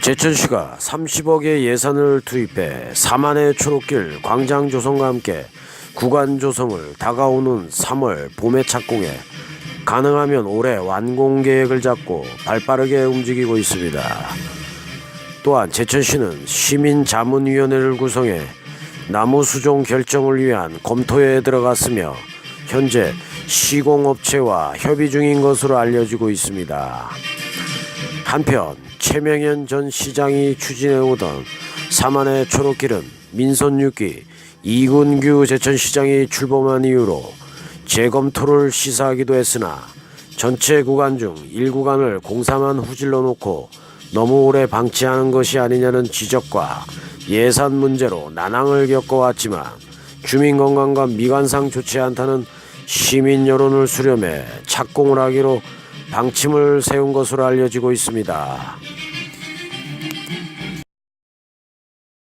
제천시가 30억의 예산을 투입해 사만의 초록길 광장 조성과 함께 구간 조성을 다가오는 3월 봄에 착공해 가능하면 올해 완공 계획을 잡고 발빠르게 움직이고 있습니다. 또한 제천시는 시민자문위원회를 구성해 나무 수종 결정을 위한 검토에 들어갔으며 현재 시공업체와 협의 중인 것으로 알려지고 있습니다. 한편 최명현 전 시장이 추진해오던 사만의 초록길은 민선 6기 이군규 제천시장이 출범한 이후로 재검토를 시사하기도 했으나 전체 구간 중 1구간을 공사만 후질러 놓고 너무 오래 방치하는 것이 아니냐는 지적과 예산 문제로 난항을 겪어왔지만 주민 건강과 미관상 좋지 않다는 시민 여론을 수렴해 착공을 하기로 방침을 세운 것으로 알려지고 있습니다.